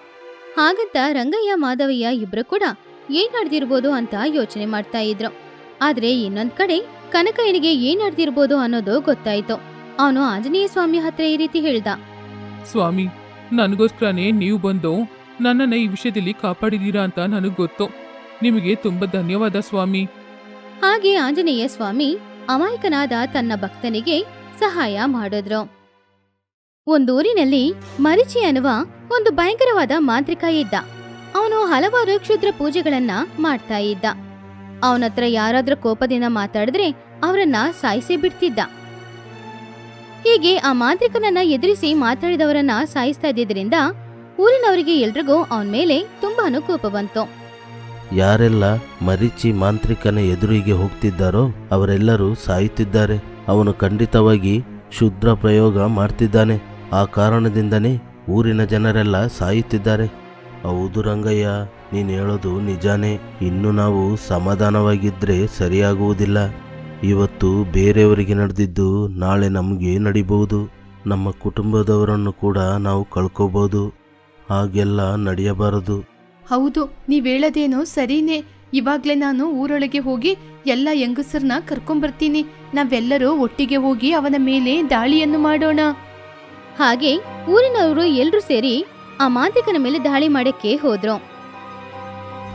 ಹಾಗಂತ ರಂಗಯ್ಯ ಮಾಧವಯ್ಯ ಇಬ್ರು ಕೂಡ ಏನ್ ನಡೆದಿರ್ಬೋದು ಅಂತ ಯೋಚನೆ ಮಾಡ್ತಾ ಇದ್ರು. ಆದ್ರೆ ಇನ್ನೊಂದ್ ಕಡೆ ಕನಕಯ್ಯನಿಗೆ ಏನ್ ನಡೆದಿರ್ಬೋದು ಅನ್ನೋದು ಗೊತ್ತಾಯ್ತು. ಅವನು ಆಂಜನೇಯ ಸ್ವಾಮಿ ಹತ್ರ ಈ ರೀತಿ ಹೇಳ್ದ. ಸ್ವಾಮಿ ನನಗೋಸ್ಕರನೇ ನೀವು ಬಂದು ನನ್ನನ್ನ ಈ ವಿಷಯದಲ್ಲಿ ಕಾಪಾಡಿದೀರಾ ಅಂತ ನನಗೆ ಗೊತ್ತು. ನಿಮಗೆ ತುಂಬಾ ಧನ್ಯವಾದ ಸ್ವಾಮಿ. ಹಾಗೆ ಆಂಜನೇಯ ಸ್ವಾಮಿ ಅಮಾಯಕನಾದ ತನ್ನ ಭಕ್ತನಿಗೆ ಸಹಾಯ ಮಾಡಿದ್ರು. ಒಂದೂರಿನಲ್ಲಿ ಮರಿಚಿ ಅನ್ನುವ ಒಂದು ಭಯಂಕರವಾದ ಮಾಂತ್ರಿಕ ಇದ್ದ. ಅವನು ಹಲವಾರು ಕ್ಷುದ್ರ ಪೂಜೆಗಳನ್ನ ಮಾಡ್ತಾ ಇದ್ದ. ಅವನತ್ರ ಯಾರಾದ್ರೂ ಕೋಪದಿಂದ ಮಾತಾಡಿದ್ರೆ ಅವರನ್ನ ಸಾಯಿಸಿ ಬಿಡ್ತಿದ್ದ. ಹೀಗೆ ಆ ಮಾಂತ್ರಿಕನನ್ನ ಎದುರಿಸಿ ಮಾತಾಡಿದವರನ್ನ ಸಾಯಿಸ್ತಾ ಇದ್ದಿದ್ರಿಂದ ಊರಿನವರಿಗೆ ಎಲ್ರಿಗೂ ಅವನ ಮೇಲೆ ತುಂಬಾನು ಕೋಪ ಬಂತು. ಯಾರೆಲ್ಲ ಮರಿಚಿ ಮಾಂತ್ರಿಕನ ಎದುರಿಗೆ ಹೋಗ್ತಿದ್ದಾರೋ ಅವರೆಲ್ಲರೂ ಸಾಯುತ್ತಿದ್ದಾರೆ. ಅವನು ಖಂಡಿತವಾಗಿ ಶುದ್ರ ಪ್ರಯೋಗ ಮಾಡ್ತಿದ್ದಾನೆ. ಆ ಕಾರಣದಿಂದನೇ ಊರಿನ ಜನರೆಲ್ಲ ಸಾಯುತ್ತಿದ್ದಾರೆ. ಹೌದು ರಂಗಯ್ಯ, ನೀನು ಹೇಳೋದು ನಿಜಾನೇ. ಇನ್ನು ನಾವು ಸಮಾಧಾನವಾಗಿದ್ದರೆ ಸರಿಯಾಗುವುದಿಲ್ಲ. ಇವತ್ತು ಬೇರೆಯವರಿಗೆ ನಡೆದಿದ್ದು ನಾಳೆ ನಮಗೆ ನಡಿಬಹುದು. ನಮ್ಮ ಕುಟುಂಬದವರನ್ನು ಕೂಡ ನಾವು ಕಳ್ಕೋಬಹುದು ಹಾಗೆಲ್ಲ ನಡೆಯಬಾರದು. ಹೌದು ನೀವ್ ಹೇಳೋದೇನೋ ಸರಿನೇ. ಇವಾಗ್ಲೇ ನಾನು ಊರೊಳಗೆ ಹೋಗಿ ಎಲ್ಲ ಹೆಂಗಸರನ್ನ ಕರ್ಕೊಂಬರ್ತೀನಿ. ನಾವೆಲ್ಲರೂ ಒಟ್ಟಿಗೆ ಹೋಗಿ ಅವನ ಮೇಲೆ ದಾಳಿಯನ್ನು ಮಾಡೋಣ. ಹಾಗೆ ಊರಿನವರು ಎಲ್ಲರೂ ಸೇರಿ ಆ ಮಾಂತ್ರಿಕನ ಮೇಲೆ ದಾಳಿ ಮಾಡಕ್ಕೆ ಹೋದ್ರು.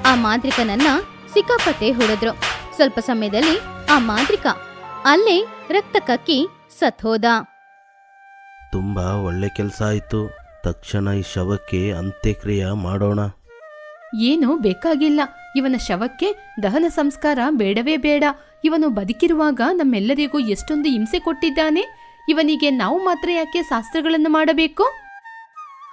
ಆ ಮಾಂತ್ರಿಕನನ್ನ ಸಿಕ್ಕಾಪಟ್ಟೆ ಹೊಡೆದ್ರು. ಸ್ವಲ್ಪ ಸಮಯದಲ್ಲಿ ಆ ಮಾಂತ್ರಿಕ ಅಲ್ಲೇ ರಕ್ತ ಕಕ್ಕಿ ಸತ್ ಹೋದ. ತುಂಬ ಒಳ್ಳೆ ಕೆಲಸ ಆಯಿತು. ತಕ್ಷಣ ಈ ಶವಕ್ಕೆ ಅಂತ್ಯಕ್ರಿಯೆ ಮಾಡೋಣ. ಏನು ಬೇಕಾಗಿಲ್ಲ. ಇವನ ಶವಕ್ಕೆ ದಹನ ಸಂಸ್ಕಾರ ಬೇಡವೇ ಬೇಡ. ಇವನು ಬದುಕಿರುವಾಗ ನಮ್ಮೆಲ್ಲರಿಗೂ ಎಷ್ಟೊಂದು ಹಿಂಸೆ ಕೊಟ್ಟಿದ್ದಾನೆ. ಇವನಿಗೆ ನಾವು ಮಾತ್ರ ಯಾಕೆ ಶಾಸ್ತ್ರಗಳನ್ನು ಮಾಡಬೇಕು?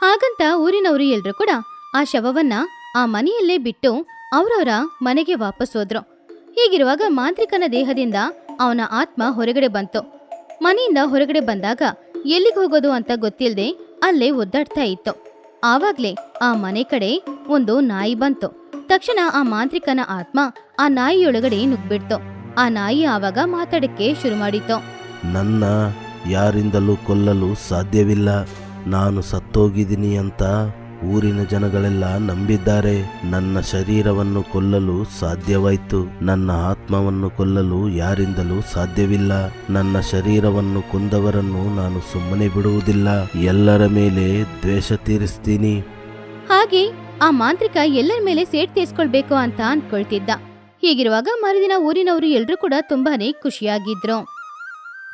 ಹಾಗಂತ ಊರಿನವರು ಎಲ್ರು ಕೂಡ ಆ ಶವವನ್ನ ಆ ಮನೆಯಲ್ಲೇ ಬಿಟ್ಟು ಅವರವರ ಮನೆಗೆ ವಾಪಸ್ ಹೋದ್ರು. ಹೀಗಿರುವಾಗ ಮಾಂತ್ರಿಕನ ದೇಹದಿಂದ ಅವನ ಆತ್ಮ ಹೊರಗಡೆ ಬಂತು. ಮನೆಯಿಂದ ಹೊರಗಡೆ ಬಂದಾಗ ಎಲ್ಲಿಗೆ ಹೋಗೋದು ಅಂತ ಗೊತ್ತಿಲ್ಲದೆ ಅಲ್ಲೇ ಒದ್ದಾಡ್ತಾ ಇತ್ತು. ಆವಾಗ್ಲೇ ಆ ಮನೆ ಕಡೆ ಒಂದು ನಾಯಿ ಬಂತು. ತಕ್ಷಣ ಆ ಮಾಂತ್ರಿಕನ ಆತ್ಮ ಆ ನಾಯಿಯೊಳಗಡೆ ನುಗ್ಬಿಡ್ತು. ಆ ನಾಯಿ ಆವಾಗ ಮಾತಾಡಕ್ಕೆ ಶುರು ಮಾಡಿತ್ತು ನನ್ನ ಯಾರಿಂದಲೂ ಕೊಲ್ಲಲು ಸಾಧ್ಯವಿಲ್ಲ. ನಾನು ಸತ್ತೋಗಿದ್ದೀನಿ ಅಂತ ಊರಿನ ಜನಗಳೆಲ್ಲ ನಂಬಿದ್ದಾರೆ. ನನ್ನ ಶರೀರವನ್ನು ಕೊಲ್ಲಲು ಸಾಧ್ಯವಾಯಿತು. ನನ್ನ ಆತ್ಮವನ್ನು ಕೊಲ್ಲಲು ಯಾರಿಂದಲೂ ಸಾಧ್ಯವಿಲ್ಲ. ನನ್ನ ಶರೀರವನ್ನು ಕೊಂದವರನ್ನು ನಾನು ಸುಮ್ಮನೆ ಬಿಡುವುದಿಲ್ಲ. ಎಲ್ಲರ ಮೇಲೆ ದ್ವೇಷ ತೀರಿಸ್ತೀನಿ. ಹಾಗೆ ಆ ಮಾಂತ್ರಿಕ ಎಲ್ಲರ ಮೇಲೆ ಸೇಟ್ ತೀರಿಸ್ಕೊಳ್ಬೇಕು ಅಂತ ಅನ್ಕೊಳ್ತಿದ್ದ. ಹೀಗಿರುವಾಗ ಮರುದಿನ ಊರಿನವರು ಎಲ್ಲರೂ ಕೂಡ ತುಂಬಾನೇ ಖುಷಿಯಾಗಿದ್ರು.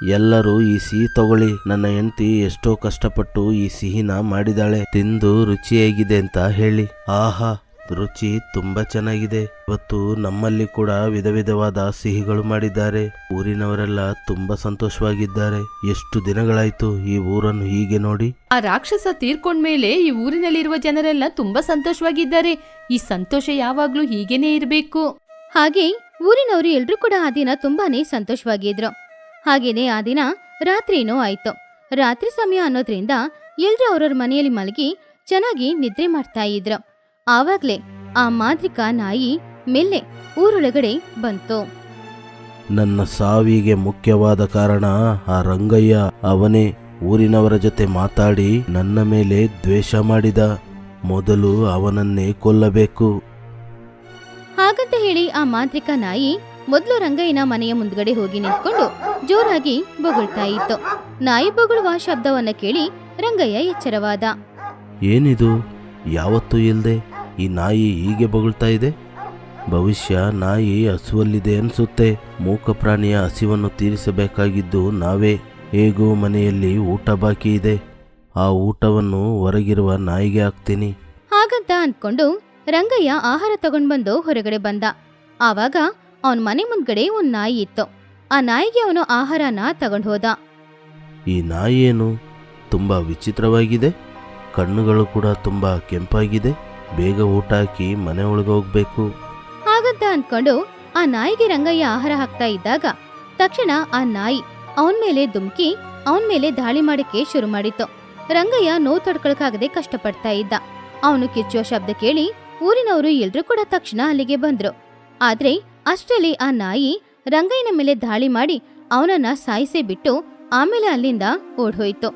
ಎಲ್ಲರೂ ಈ ಸಿಹಿ ತಗೊಳ್ಳಿ. ನನ್ನ ಹೆಂಡತಿ ಎಷ್ಟೋ ಕಷ್ಟಪಟ್ಟು ಈ ಸಿಹಿನ ಮಾಡಿದಾಳೆ. ತಿಂದು ರುಚಿಯಾಗಿದೆ ಅಂತ ಹೇಳಿ. ಆಹಾ ರುಚಿ ತುಂಬಾ ಚೆನ್ನಾಗಿದೆ. ಇವತ್ತು ನಮ್ಮಲ್ಲಿ ಕೂಡ ವಿಧ ವಿಧವಾದ ಸಿಹಿಗಳು ಮಾಡಿದ್ದಾರೆ. ಊರಿನವರೆಲ್ಲ ತುಂಬಾ ಸಂತೋಷವಾಗಿದ್ದಾರೆ. ಎಷ್ಟು ದಿನಗಳಾಯ್ತು ಈ ಊರನ್ನು ಹೀಗೆ ನೋಡಿ. ಆ ರಾಕ್ಷಸ ತೀರ್ಕೊಂಡ್ಮೇಲೆ ಈ ಊರಿನಲ್ಲಿರುವ ಜನರೆಲ್ಲ ತುಂಬಾ ಸಂತೋಷವಾಗಿದ್ದಾರೆ. ಈ ಸಂತೋಷ ಯಾವಾಗ್ಲೂ ಹೀಗೇನೆ ಇರಬೇಕು. ಹಾಗೆ ಊರಿನವರು ಎಲ್ರು ಕೂಡ ಆ ದಿನ ತುಂಬಾನೇ ಸಂತೋಷವಾಗಿದ್ರು ಹಾಗೇನೆ ಆ ದಿನ ರಾತ್ರಿನೂ ಆಯ್ತು. ರಾತ್ರಿ ಸಮಯ ಅನ್ನೋದ್ರಿಂದ ಎಲ್ರೂ ಅವ್ರವ್ರ ಮನೆಯಲ್ಲಿ ಮಲಗಿ ಚೆನ್ನಾಗಿ ನಿದ್ರೆ ಮಾಡ್ತಾ ಇದ್ರು. ಆವಾಗ್ಲೇ ಆ ಮಾಂತ್ರಿಕ ನಾಯಿ ಮೆಲ್ಲೆ ಊರೊಳಗಡೆ ಬಂತು. ನನ್ನ ಸಾವಿಗೆ ಮುಖ್ಯವಾದ ಕಾರಣ ಆ ರಂಗಯ್ಯ ಅವನೇ ಊರಿನವರ ಜೊತೆ ಮಾತಾಡಿ ನನ್ನ ಮೇಲೆ ದ್ವೇಷ ಮಾಡಿದ. ಮೊದಲು ಅವನನ್ನೇ ಕೊಲ್ಲಬೇಕು. ಹಾಗಂತ ಹೇಳಿ ಆ ಮಾಂತ್ರಿಕ ನಾಯಿ ಮೊದ್ಲು ರಂಗಯ್ಯನ ಮನೆಯ ಮುಂದ್ಗಡೆ ಹೋಗಿ ನಿಂತ್ಕೊಂಡು ಜೋರಾಗಿ ಬೊಗಳ್ತಾ ಇತ್ತು. ನಾಯಿ ಬೊಗಳುವ ಶಬ್ದವನ್ನ ಕೇಳಿ ರಂಗಯ್ಯ ಎಚ್ಚರವಾದ. ಏನಿದು? ಯಾವತ್ತೂ ಇಲ್ಲದೆ ಈ ನಾಯಿ ಹೀಗೆ ಬೊಗಳ್ತಾ ಇದೆ? ಭವಿಷ್ಯ ನಾಯಿ ಹಸುವಲ್ಲಿದೆ ಅನಿಸುತ್ತೆ. ಮೂಕ ಪ್ರಾಣಿಯ ಹಸಿವನ್ನು ತೀರಿಸಬೇಕಾಗಿದ್ದು ನಾವೇ ಹೇಗೋ ಮನೆಯಲ್ಲಿ ಊಟ ಬಾಕಿ ಇದೆ. ಆ ಊಟವನ್ನು ಹೊರಗಿರುವ ನಾಯಿಗೆ ಹಾಕ್ತೀನಿ. ಹಾಗಂತ ಅಂದ್ಕೊಂಡು ರಂಗಯ್ಯ ಆಹಾರ ತಗೊಂಡ್ಬಂದು ಹೊರಗಡೆ ಬಂದ. ಆವಾಗ ಅವನ್ ಮನೆ ಮುಂದ್ಗಡೆ ಒಂದ್ ನಾಯಿ ಇತ್ತು. ಆ ನಾಯಿಗೆ ಅವನು ಆಹಾರನ ತಗೊಂಡ್ ಹೋದ. ಈ ನಾಯಿ ಏನು ತುಂಬ ವಿಚಿತ್ರವಾಗಿದೆ. ಕಣ್ಣುಗಳು ಕೂಡ ತುಂಬ ಕೆಂಪಾಗಿದೆ. ಬೇಗ ಊಟ ಹಾಕಿ ಮನೆ ಒಳಗೆ ಹೋಗ್ಬೇಕು. ಹಾಗಂತ ಅನ್ಕೊಂಡು ಆ ನಾಯಿಗೆ ರಂಗಯ್ಯ ಆಹಾರ ಹಾಕ್ತಾ ಇದ್ದಾಗ ತಕ್ಷಣ ಆ ನಾಯಿ ಅವನ್ ಮೇಲೆ ದುಮ್ಕಿ ಅವನ್ ಮೇಲೆ ದಾಳಿ ಮಾಡಕ್ಕೆ ಶುರು ಮಾಡಿತ್ತು. ರಂಗಯ್ಯ ನೋವು ತಡ್ಕೊಳಕಾಗದೆ ಕಷ್ಟಪಡ್ತಾ ಇದ್ದ. ಅವನು ಕಿಚ್ಚುವ ಶಬ್ದ ಕೇಳಿ ಊರಿನವರು ಎಲ್ರೂ ಕೂಡ ತಕ್ಷಣ ಅಲ್ಲಿಗೆ ಬಂದ್ರು. ಆದ್ರೆ ಅಷ್ಟರಲ್ಲಿ ಆ ನಾಯಿ ರಂಗಯ್ಯನ ಮೇಲೆ ದಾಳಿ ಮಾಡಿ ಅವನನ್ನ ಸಾಯಿಸೇ ಬಿಟ್ಟು ಆಮೇಲೆ ಅಲ್ಲಿಂದ ಓಡ್ಹೋಯ್ತು.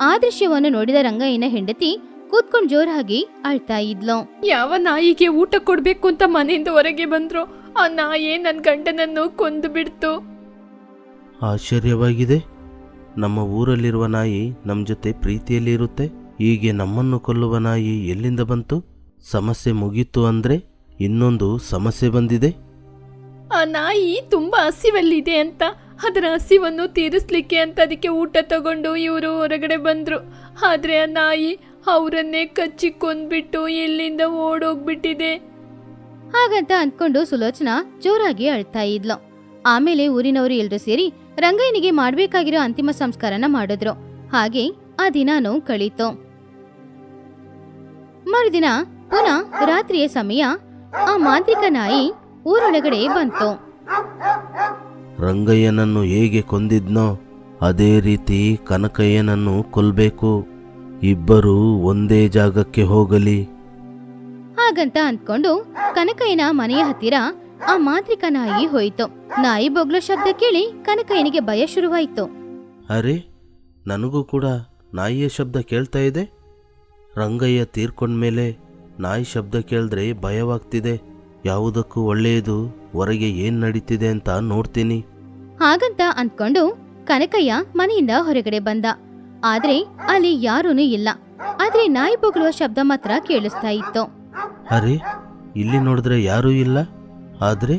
ಆ ದೃಶ್ಯವನ್ನು ನೋಡಿದ ರಂಗಯ್ಯನ ಹೆಂಡತಿ ಕೂತ್ಕೊಂಡ್ ಜೋರಾಗಿ ಅಳ್ತಾ ಇದ್ಲು. ಯಾವ ನಾಯಿಗೆ ಊಟ ಕೊಡ್ಬೇಕು ಅಂತ ಮನೆಯಿಂದ ಹೊರಗೆ ಬಂದ್ರು? ಆ ನಾಯಿ ನನ್ನ ಗಂಡನನ್ನು ಕೊಂದು ಬಿಡ್ತು. ಆಶ್ಚರ್ಯವಾಗಿದೆ. ನಮ್ಮ ಊರಲ್ಲಿರುವ ನಾಯಿ ನಮ್ಮ ಜೊತೆ ಪ್ರೀತಿಯಲ್ಲಿ ಇರುತ್ತೆ. ಹೀಗೆ ನಮ್ಮನ್ನು ಕೊಲ್ಲುವ ನಾಯಿ ಎಲ್ಲಿಂದ ಬಂತು? ಸಮಸ್ಯೆ ಮುಗೀತು ಅಂದ್ರೆ ಇನ್ನೊಂದು ಸಮಸ್ಯೆ ಬಂದಿದೆ. ಆ ನಾಯಿ ತುಂಬ ಹಸಿವಲ್ಲಿದೆ ಅಂತ. ಅದರ ಹಸಿವನ್ನು ತೀರಿಸ್ಲಿಕ್ಕೆ ಅಂತ ಅದಕ್ಕೆ ಊಟ ತಗೊಂಡು ಇವರು ಹೊರಗಡೆ ಬಂದರು. ಆದರೆ ಆ ನಾಯಿ ಅವರನ್ನೇ ಕಚ್ಚಿ ಕೊಂದ್ಬಿಟ್ಟು ಎಲ್ಲಿಂದ ಓಡೋಗ್ಬಿಟ್ಟಿದೆ. ಹಾಗಂತ ಅಂದ್ಕೊಂಡು ಸುಲೋಚನಾ ಜೋರಾಗಿ ಅಳ್ತಾ ಇದ್ಲು. ಆಮೇಲೆ ಊರಿನವರು ಎಲ್ಲರೂ ಸೇರಿ ರಂಗಯ್ಯನಿಗೆ ಮಾಡ್ಬೇಕಾಗಿರೋ ಅಂತಿಮ ಸಂಸ್ಕಾರನ ಮಾಡಿದ್ರು. ಹಾಗೆ ಆ ದಿನಾನು ಕಳೀತು. ಮರುದಿನ ಪುನಃ ರಾತ್ರಿಯ ಸಮಯ ಆ ಮಾಂತ್ರಿಕ ನಾಯಿ ಊರೊಳಗಡೆ ಬಂತು. ರಂಗಯ್ಯನನ್ನು ಹೇಗೆ ಕೊಂದಿದ್ನೋ ಅದೇ ರೀತಿ ಕನಕಯ್ಯನನ್ನು ಕೊಲ್ಬೇಕು. ಇಬ್ಬರೂ ಒಂದೇ ಜಾಗಕ್ಕೆ ಹೋಗಲಿ. ಹಾಗಂತ ಅಂದ್ಕೊಂಡು ಕನಕಯ್ಯನ ಮನೆಯ ಹತ್ತಿರ ಆ ಮಾಂತ್ರಿಕ ನಾಯಿ ಹೋಯಿತು. ನಾಯಿ ಬೊಗ್ಲ ಶಬ್ದ ಕೇಳಿ ಕನಕಯ್ಯನಿಗೆ ಭಯ ಶುರುವಾಯಿತು. ಅರೆ ನನಗೂ ಕೂಡ ನಾಯಿಯ ಶಬ್ದ ಕೇಳ್ತಾ ಇದೆ. ರಂಗಯ್ಯ ತೀರ್ಕೊಂಡ್ಮೇಲೆ ನಾಯಿ ಶಬ್ದ ಕೇಳಿದ್ರೆ ಭಯವಾಗ್ತಿದೆ. ಯಾವುದಕ್ಕೂ ಒಳ್ಳೆಯದು ಹೊರಗೆ ಏನ್ ನಡೀತಿದೆ ಅಂತ ನೋಡ್ತೀನಿ. ಹಾಗಂತ ಅಂದ್ಕೊಂಡು ಕನಕಯ್ಯ ಮನೆಯಿಂದ ಹೊರಗಡೆ ಬಂದ. ಆದ್ರೆ ಅಲ್ಲಿ ಯಾರೂನು ಇಲ್ಲ. ಆದ್ರೆ ನಾಯಿ ಬೊಗಳುವ ಶಬ್ದ ಮಾತ್ರ ಕೇಳಿಸ್ತಾ ಇತ್ತು. ಅರೆ ಇಲ್ಲಿ ನೋಡಿದ್ರೆ ಯಾರೂ ಇಲ್ಲ? ಆದ್ರೆ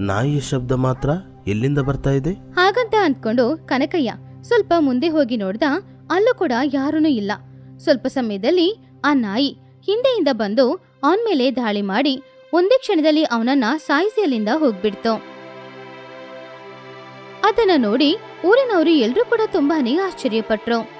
ನಾಯಿಯ ಶಬ್ದ ಮಾತ್ರ ಎಲ್ಲಿಂದ ಬರ್ತಾ ಇದೆ? ಹಾಗಂತ ಅಂದ್ಕೊಂಡು ಕನಕಯ್ಯ ಸ್ವಲ್ಪ ಮುಂದೆ ಹೋಗಿ ನೋಡ್ದ ಅಲ್ಲೂ ಕೂಡ ಯಾರೂನು ಇಲ್ಲ. ಸ್ವಲ್ಪ ಸಮಯದಲ್ಲಿ ಆ ನಾಯಿ ಹಿಂದೆಯಿಂದ ಬಂದು ಅವನ್ ಮೇಲೆ ದಾಳಿ ಮಾಡಿ ಒಂದೇ ಕ್ಷಣದಲ್ಲಿ ಅವನನ್ನ ಸಾಯಿಸಿ ಅಲ್ಲಿಂದ ಹೋಗ್ಬಿಡ್ತು. ಅದನ್ನ ನೋಡಿ ಊರಿನವರು ಎಲ್ರೂ ಕೂಡ ತುಂಬಾನೇ ಆಶ್ಚರ್ಯಪಟ್ರು.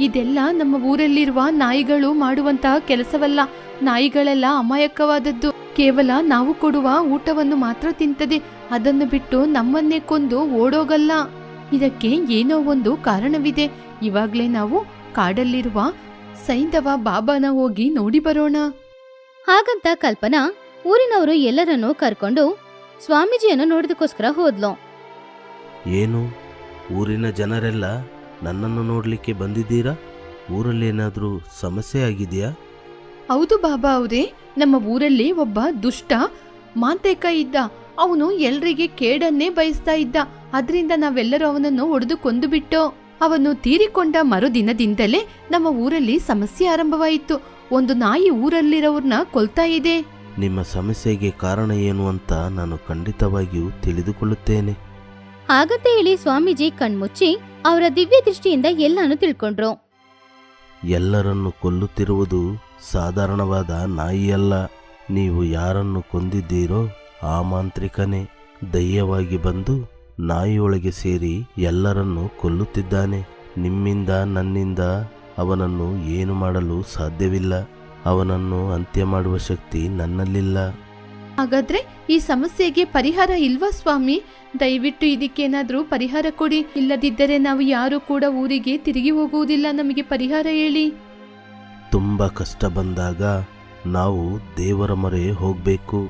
ಇದೆಲ್ಲ ನಮ್ಮ ಊರಲ್ಲಿರುವ ನಾಯಿಗಳು ಮಾಡುವಂತಹ ಕೆಲಸವಲ್ಲ. ನಾಯಿಗಳೆಲ್ಲ ಅಮಾಯಕವಾದದ್ದು. ಕೇವಲ ನಾವು ಕೊಡುವ ಊಟವನ್ನು ಮಾತ್ರ ತಿಂತದೆ. ಅದನ್ನು ಬಿಟ್ಟು ನಮ್ಮನ್ನೇ ಕೊಂದು ಓಡೋಗಲ್ಲ. ಇದಕ್ಕೆ ಏನೋ ಒಂದು ಕಾರಣವಿದೆ. ಇವಾಗ್ಲೇ ನಾವು ಕಾಡಲ್ಲಿರುವ ಸೈಂಧವ ಬಾಬಾನ ಹೋಗಿ ನೋಡಿ ಬರೋಣ. ಹಾಗಂತ ಕಲ್ಪನಾ ಊರಿನವರು ಎಲ್ಲರನ್ನೂ ಕರ್ಕೊಂಡು ಸ್ವಾಮೀಜಿಯನ್ನು ನೋಡೋದಕ್ಕೋಸ್ಕರ ಹೋದ್ಲು. ಏನು? ಊರಿನ ಜನರೆಲ್ಲ ನನ್ನನ್ನು ನೋಡ್ಲಿಕ್ಕೆ ಬಂದಿದ್ದೀರಾ? ಊರಲ್ಲಿ ಏನಾದರೂ ಸಮಸ್ಯೆ ಆಗಿದೆಯಾ? ಹೌದು ಬಾಬಾ ಅವರೇ ನಮ್ಮ ಊರಲ್ಲಿ ಒಬ್ಬ ದುಷ್ಟ ಮಾಂತೇಕ ಇದ್ದ. ಅವನು ಎಲ್ರಿಗೆ ಕೇಡನ್ನೇ ಬಯಸ್ತಾ ಇದ್ದ. ಅದರಿಂದ ನಾವೆಲ್ಲರೂ ಅವನನ್ನು ಹೊಡೆದು ಕೊಂದು ಬಿಟ್ಟೋ ಅವನು ತೀರಿಕೊಂಡ ಮರುದಿನದಿಂದಲೇ ನಮ್ಮ ಊರಲ್ಲಿ ಸಮಸ್ಯೆ ಆರಂಭವಾಯಿತು. ಒಂದು ನಾಯಿ ಊರಲ್ಲಿರೋರ್ನ ಕೊಲ್ತಾ ಇದೆ. ನಿಮ್ಮ ಸಮಸ್ಯೆಗೆ ಕಾರಣ ಏನು ಅಂತ ನಾನು ಖಂಡಿತವಾಗಿಯೂ ತಿಳಿದುಕೊಳ್ಳುತ್ತೇನೆ. ಆಗತ್ತೆ ಹೇಳಿ ಸ್ವಾಮೀಜಿ ಕಣ್ಮುಚ್ಚಿ ಅವರ ದಿವ್ಯ ದೃಷ್ಟಿಯಿಂದ ಎಲ್ಲಾನು ತಿಳ್ಕೊಂಡ್ರು. ಎಲ್ಲರನ್ನು ಕೊಲ್ಲುತ್ತಿರುವುದು ಸಾಧಾರಣವಾದ ನಾಯಿಯಲ್ಲ. ನೀವು ಯಾರನ್ನು ಕೊಂದಿದ್ದೀರೋ ಆ ಮಾಂತ್ರಿಕನೇ. ದಯ್ಯವಾಗಿ ಬಂದು ನಾಯಿಯೊಳಗೆ ಸೇರಿ ಎಲ್ಲರನ್ನು ಕೊಲ್ಲುತ್ತಿದ್ದಾನೆ. ನಿಮ್ಮಿಂದ ನನ್ನಿಂದ ಅವನನ್ನು ಏನು ಮಾಡಲು ಸಾಧ್ಯವಿಲ್ಲ. ಅವನನ್ನು ಅಂತ್ಯ ಮಾಡುವ ಶಕ್ತಿ ನನ್ನಲ್ಲಿಲ್ಲ. ಹಾಗಾದ್ರೆ ಈ ಸಮಸ್ಯೆಗೆ ಪರಿಹಾರ ಇಲ್ವಾ ಸ್ವಾಮಿ? ದಯವಿಟ್ಟು ಇದಕ್ಕೇನಾದ್ರೂ ಪರಿಹಾರ ಕೊಡಿ. ಇಲ್ಲದಿದ್ದರೆ ನಾವು ಯಾರು ಕೂಡ ಊರಿಗೆ ತಿರುಗಿ ಹೋಗುವುದಿಲ್ಲ. ನಮಗೆ ಪರಿಹಾರ ಹೇಳಿ. ತುಂಬ ಕಷ್ಟ ಬಂದಾಗ ನಾವು ದೇವರ ಮೊರೆ ಹೋಗಬೇಕು.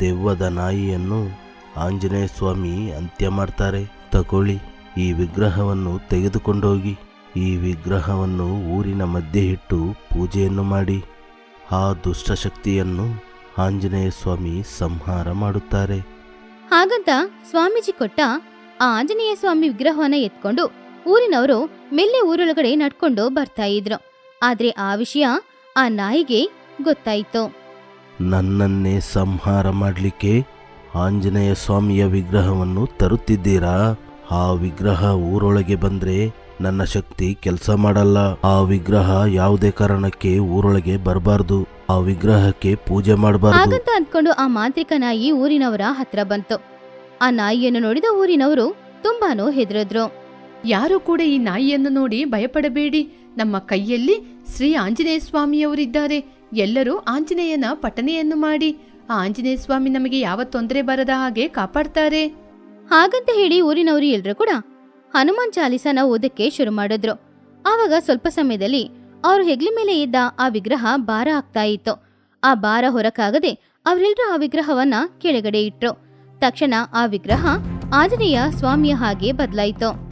ದೆವ್ವದ ನಾಯಿಯನ್ನು ಆಂಜನೇಯ ಸ್ವಾಮಿ ಅಂತ್ಯ ಮಾಡ್ತಾರೆ. ತಗೊಳ್ಳಿ ಈ ವಿಗ್ರಹವನ್ನು ತೆಗೆದುಕೊಂಡೋಗಿ. ಈ ವಿಗ್ರಹವನ್ನು ಊರಿನ ಮಧ್ಯೆ ಇಟ್ಟು ಪೂಜೆಯನ್ನು ಮಾಡಿ. ಆ ದುಷ್ಟಶಕ್ತಿಯನ್ನು ಆಂಜನೇಯ ಸ್ವಾಮಿ ಸಂಹಾರ ಮಾಡುತ್ತಾರೆ. ಹಾಗಂತ ಸ್ವಾಮೀಜಿ ಕೊಟ್ಟ ಆ ಆಂಜನೇಯ ಸ್ವಾಮಿ ವಿಗ್ರಹವನ್ನ ಎತ್ಕೊಂಡು ಊರಿನವರು ಮೆಲ್ಲೆ ಊರೊಳಗಡೆ ನಡ್ಕೊಂಡು ಬರ್ತಾ ಇದ್ರು. ಆದ್ರೆ ಆ ವಿಷಯ ಆ ನಾಯಿಗೆ ಗೊತ್ತಾಯಿತು. ನನ್ನನ್ನೇ ಸಂಹಾರ ಮಾಡಲಿಕ್ಕೆ ಆಂಜನೇಯ ಸ್ವಾಮಿಯ ವಿಗ್ರಹವನ್ನು ತರುತ್ತಿದ್ದೀರಾ? ಆ ವಿಗ್ರಹ ಊರೊಳಗೆ ಬಂದ್ರೆ ನನ್ನ ಶಕ್ತಿ ಕೆಲಸ ಮಾಡಲ್ಲ. ಆ ವಿಗ್ರಹ ಯಾವುದೇ ಕಾರಣಕ್ಕೆ ಊರೊಳಗೆ ಬರಬಾರ್ದು. ಆ ವಿಗ್ರಹಕ್ಕೆ ಪೂಜೆ ಮಾಡಬಾರ್ದು. ಹಾಗಂತ ಅಂದ್ಕೊಂಡು ಆ ಮಾಂತ್ರಿಕ ನಾಯಿ ಊರಿನವರ ಹತ್ರ ಬಂತು. ಆ ನಾಯಿಯನ್ನು ನೋಡಿದ ಊರಿನವರು ತುಂಬಾನು ಹೆದರಿದ್ರು. ಯಾರು ಕೂಡ ಈ ನಾಯಿಯನ್ನು ನೋಡಿ ಭಯಪಡಬೇಡಿ. ನಮ್ಮ ಕೈಯಲ್ಲಿ ಶ್ರೀ ಆಂಜನೇಯ ಸ್ವಾಮಿಯವರಿದ್ದಾರೆ. ಎಲ್ಲರೂ ಆಂಜನೇಯನ ಪಠನೆಯನ್ನು ಮಾಡಿ. ಆ ಆಂಜನೇಯ ಸ್ವಾಮಿ ನಮಗೆ ಯಾವ ತೊಂದರೆ ಬರದ ಹಾಗೆ ಕಾಪಾಡ್ತಾರೆ. ಹಾಗಂತ ಹೇಳಿ ಊರಿನವರು ಎಲ್ಲರೂ ಕೂಡ ಹನುಮಾನ್ ಚಾಲಿಸನ ಓದಕ್ಕೆ ಶುರು ಮಾಡಿದ್ರು. ಆವಾಗ ಸ್ವಲ್ಪ ಸಮಯದಲ್ಲಿ ಅವರು ಹೆಗ್ಲಿ ಮೇಲೆ ಇದ್ದ ಆ ವಿಗ್ರಹ ಭಾರ ಆಗ್ತಾ ಇತ್ತು. ಆ ಭಾರ ಹೊರಕಾಗದೆ ಅವರೆಲ್ಲರೂ ಆ ವಿಗ್ರಹವನ್ನ ಕೆಳಗಡೆ ಇಟ್ರು. ತಕ್ಷಣ ಆ ವಿಗ್ರಹ ಆಂಜನೇಯ ಸ್ವಾಮಿಯ ಹಾಗೆ ಬದಲಾಯಿತು.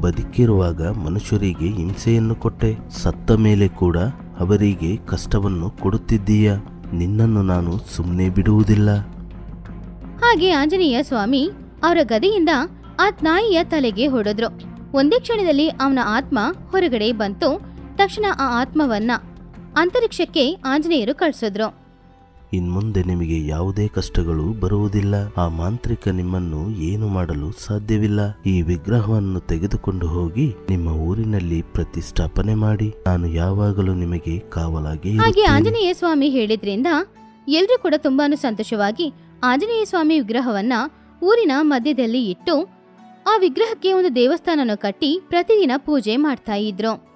ಬದುಕಿರುವಾಗ ಮನುಷ್ಯರಿಗೆ ಹಿಂಸೆಯನ್ನು ಕೊಟ್ಟೆ ಸತ್ತ ಮೇಲೆ ಕೂಡ ಅವರಿಗೆ ಕಷ್ಟವನ್ನು ಕೊಡುತ್ತಿದ್ದೀಯ? ನಿನ್ನನ್ನು ನಾನು ಸುಮ್ಮನೆ ಬಿಡುವುದಿಲ್ಲ. ಹಾಗೆ ಆಂಜನೇಯ ಸ್ವಾಮಿ ಅವರ ಗದೆಯಿಂದ ಆ ನಾಯಿಯ ತಲೆಗೆ ಹೊಡೆದ್ರು. ಒಂದೇ ಕ್ಷಣದಲ್ಲಿ ಅವನ ಆತ್ಮ ಹೊರಗಡೆ ಬಂತು. ತಕ್ಷಣ ಆ ಆತ್ಮವನ್ನ ಅಂತರಿಕ್ಷಕ್ಕೆ ಆಂಜನೇಯರು ಕಳಿಸಿದ್ರು. ಇನ್ಮುಂದೆ ನಿಮಗೆ ಯಾವುದೇ ಕಷ್ಟಗಳು ಬರುವುದಿಲ್ಲ. ಆ ಮಾಂತ್ರಿಕ ನಿಮ್ಮನ್ನು ಏನು ಮಾಡಲು ಸಾಧ್ಯವಿಲ್ಲ. ಈ ವಿಗ್ರಹವನ್ನು ತೆಗೆದುಕೊಂಡು ಹೋಗಿ ನಿಮ್ಮ ಊರಿನಲ್ಲಿ ಪ್ರತಿಷ್ಠಾಪನೆ ಮಾಡಿ. ನಾನು ಯಾವಾಗಲೂ ನಿಮಗೆ ಕಾವಲಾಗಿ ಹಾಗೆ ಆಂಜನೇಯ ಸ್ವಾಮಿ ಹೇಳಿದ್ರಿಂದ ಎಲ್ರೂ ಕೂಡ ತುಂಬಾನು ಸಂತೋಷವಾಗಿ ಆಂಜನೇಯ ಸ್ವಾಮಿ ವಿಗ್ರಹವನ್ನ ಊರಿನ ಮಧ್ಯದಲ್ಲಿ ಇಟ್ಟು ಆ ವಿಗ್ರಹಕ್ಕೆ ಒಂದು ದೇವಸ್ಥಾನನ ಕಟ್ಟಿ ಪ್ರತಿದಿನ ಪೂಜೆ ಮಾಡ್ತಾ ಇದ್ರು.